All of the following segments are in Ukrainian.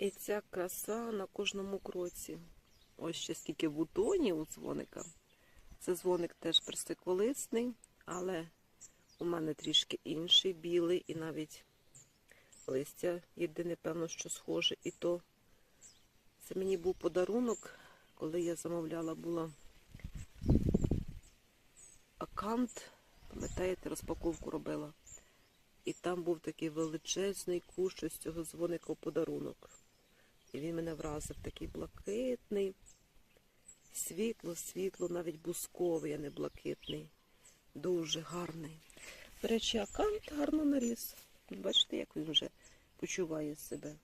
І ця краса на кожному кроці. Ось ще скільки бутонів у дзвоника. Це дзвоник теж персиколисний, але у мене трішки інший, білий, і навіть листя єдине, певно, що схоже. І то це мені був подарунок, коли я замовляла була аккаунт, пам'ятаєте, розпаковку робила. І там був такий величезний кущ ось цього дзвоника подарунок. І він мене вразив такий блакитний, світло, світло, навіть бусковий, а не блакитний. Дуже гарний. До речі, аккаунт гарно наріс. Бачите, як він вже почуває себе.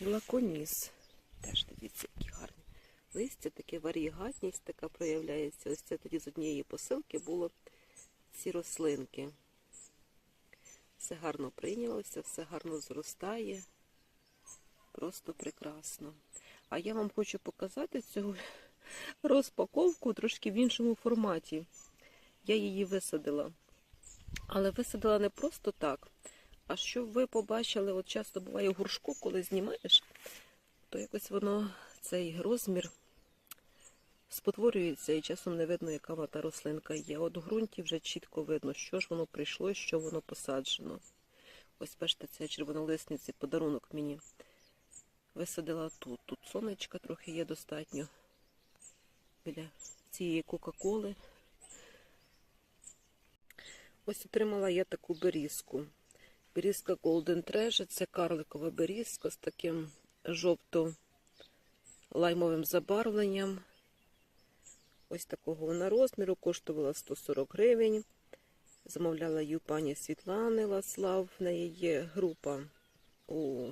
Лаконіс. Теж дивіться, які гарні. Листя таке варігатність така проявляється. Ось це тоді з однієї посилки було ці рослинки. Все гарно прийнялося, все гарно зростає. Просто прекрасно. А я вам хочу показати цю розпаковку трошки в іншому форматі. Я її висадила. Але висадила не просто так. А щоб ви побачили, от часто буває горшку, коли знімаєш, то якось воно цей розмір спотворюється і часом не видно, яка вона та рослинка є. От в ґрунті вже чітко видно, що ж воно прийшло, і що воно посаджено. Ось бачите, це червонолисниці подарунок мені. Висадила тут. Тут сонечка трохи є достатньо. Біля цієї Кока-Коли. Ось отримала я таку берізку. Берізка Golden Treasure, це карликова берізка з таким жовто-лаймовим забарвленням. Ось такого вона розміру, коштувала 140 гривень. Замовляла її пані Світлани Ласлав. В неї є група у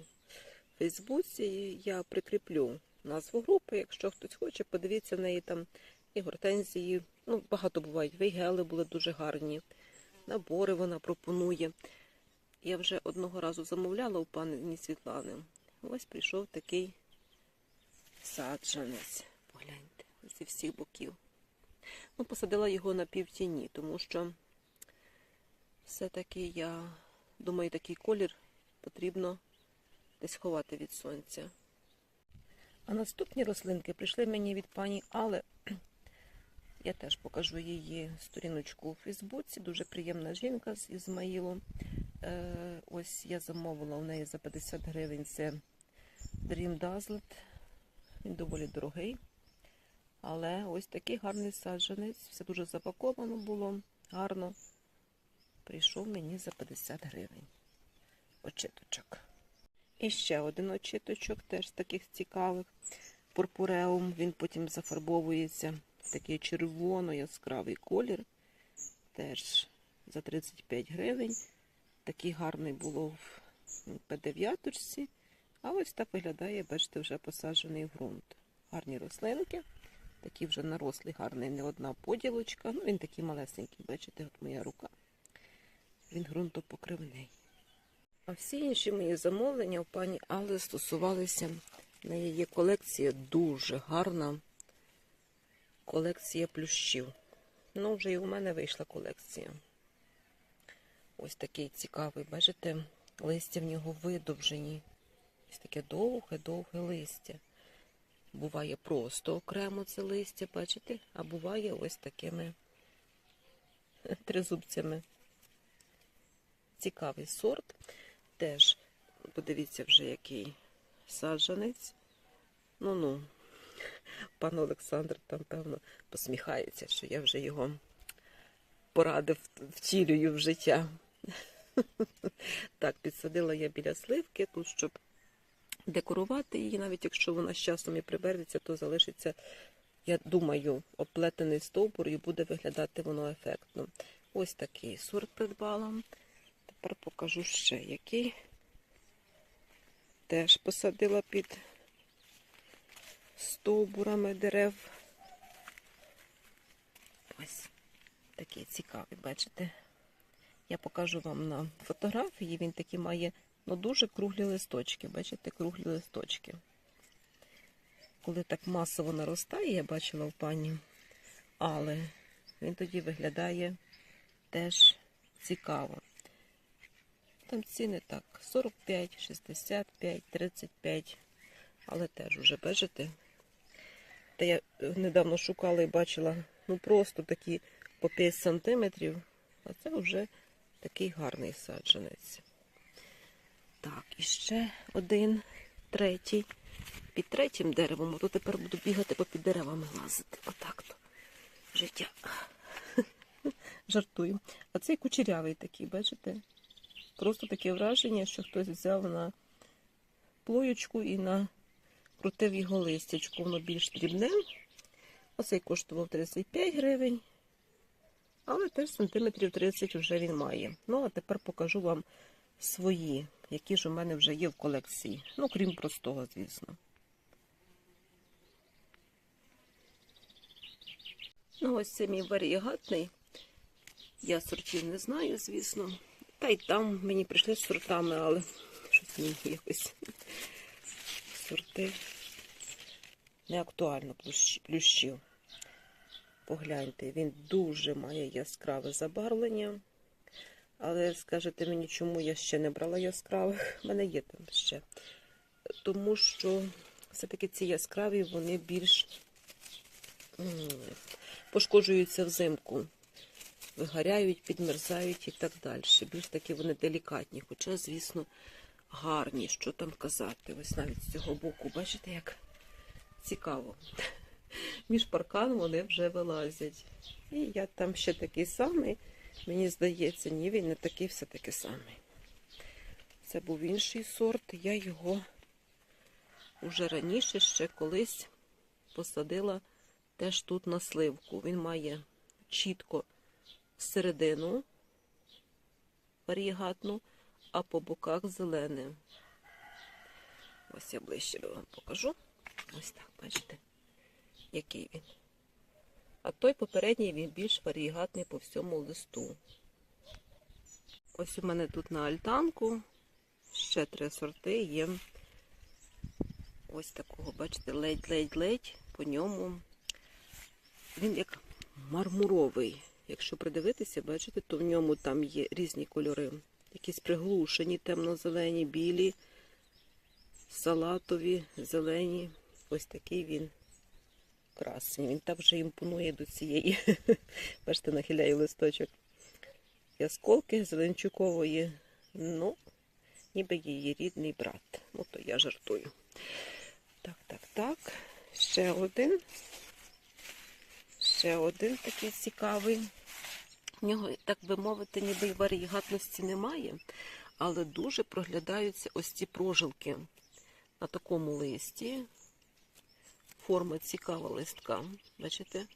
Фейсбуці. Я прикріплю назву групи. Якщо хтось хоче, подивіться в неї там і гортензії. Ну, багато бувають. Вейгели були дуже гарні. Набори вона пропонує. Я вже одного разу замовляла у пані Світлани. Ось прийшов такий саджанець. Погляньте, зі всіх боків. Ну, посадила його на півтіні, тому що все-таки я думаю, такий колір потрібно десь ховати від сонця. А наступні рослинки прийшли мені від пані Але. Я теж покажу її сторіночку у Фейсбуці. Дуже приємна жінка з Ізмаїлу. Е, ось я замовила у неї за 50 гривень. Це Dream Dazzlet. Він доволі дорогий. Але ось такий гарний саджанець. Все дуже запаковано було, гарно. Прийшов мені за 50 гривень. Очиточок. І ще один очиточок, теж з таких цікавих. Пурпуреум. Він потім зафарбовується такий червоно-яскравий колір. Теж за 35 гривень. Такий гарний було в П9. А ось так виглядає, бачите, вже посаджений ґрунт. Гарні рослинки. Такі вже нарослі, гарний, не одна поділочка. Ну, він такий малесенький, бачите, от моя рука. Він ґрунтопокривний. А всі інші мої замовлення у пані Алли стосувалися. Неї є колекція дуже гарна. Колекція плющів. Ну, вже і у мене вийшла колекція. Ось такий цікавий, бачите, листя в нього видовжені. Ось таке довге-довге листя. Буває просто окремо це листя, бачите? А буває ось такими тризубцями. Цікавий сорт. Теж, подивіться вже, який саджанець. Ну-ну, пан Олександр там, певно, посміхається, що я вже його порадив, втілюю в життя. Так, підсадила я біля сливки тут, щоб декорувати її, навіть якщо вона з часом і привернеться, то залишиться, я думаю, оплетений стовбур і буде виглядати воно ефектно. Ось такий сорт придбала. Тепер покажу ще який. Теж посадила під стовбурами дерев. Ось такий цікавий, бачите? Я покажу вам на фотографії. Він такий має ну, дуже круглі листочки. Бачите, круглі листочки. Коли так масово наростає, я бачила в пані, але він тоді виглядає теж цікаво. там ціни так, 45, 65, 35. Але теж уже, бачите? Та я недавно шукала і бачила, ну просто такі по 5 сантиметрів. А це вже такий гарний саджанець. Так, і ще один, третій. Під третім деревом, а то тепер буду бігати попід деревами лазити. Отак то. Життя. Жартую. А цей кучерявий такий, бачите? Просто таке враження, що хтось взяв на плоєчку і на крутив його листячку. Воно більш дрібне. Оцей коштував 35 гривень. Але теж сантиметрів 30 вже він має. Ну, а тепер покажу вам свої, які ж у мене вже є в колекції. Ну, крім простого, звісно. Ну, ось це мій варієгатний. Я сортів не знаю, звісно. Та й там мені прийшли з сортами, але щось мені якось сорти не актуально плющів. Погляньте, він дуже має яскраве забарвлення. Але скажете мені, чому я ще не брала яскравих? У мене є там ще. Тому що все-таки ці яскраві, вони більш пошкоджуються взимку. Вигоряють, підмерзають і так далі. Більш такі вони делікатні, хоча, звісно, гарні. Що там казати? Ось навіть з цього боку, бачите, як цікаво. Між паркан вони вже вилазять. І я там ще такий самий. Мені здається, ні, він не такий все таки самий. Це був інший сорт. Я його вже раніше ще колись посадила теж тут на сливку. Він має чітко середину варігатну, а по боках зелене. Ось я ближче вам покажу. Ось так, бачите, який він. А той попередній він більш варігатний по всьому листу. Ось у мене тут на альтанку ще три сорти є. Ось такого, бачите, ледь-ледь-ледь по ньому. Він як мармуровий. Якщо придивитися, бачите, то в ньому там є різні кольори. Якісь приглушені, темно-зелені, білі, салатові, зелені. Ось такий він красень. Він так вже імпонує до цієї. Бачите, нахиляє листочок. Ясколки зеленчукової. Ну, ніби її рідний брат. Ну, то я жартую. Так, так, так. Ще один. Ще один такий цікавий. В нього, так би мовити, ніби й варігатності немає, але дуже проглядаються ось ці прожилки на такому листі. Форма цікава листка. Бачите?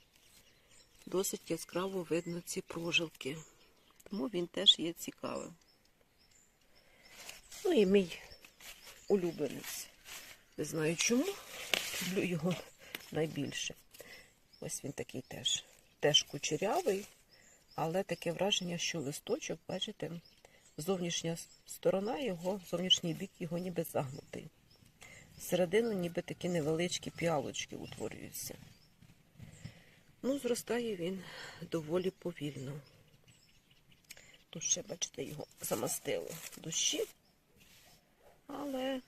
Досить яскраво видно ці прожилки. Тому він теж є цікавим. Ну і мій улюбленець. Не знаю чому. Люблю його найбільше. Ось він такий теж. Теж кучерявий, але таке враження, що листочок, бачите, зовнішня сторона його, зовнішній бік його ніби загнутий. Всередину ніби такі невеличкі піалочки утворюються. Ну, зростає він доволі повільно. Тут ще, бачите, його замастило дощі, але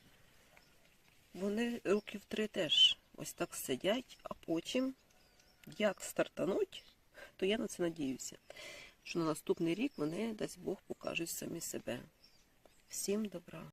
вони років три теж ось так сидять, а потім, як стартануть, то я на це надіюся, що на наступний рік вони, дасть Бог, покажуть самі себе. Всім добра!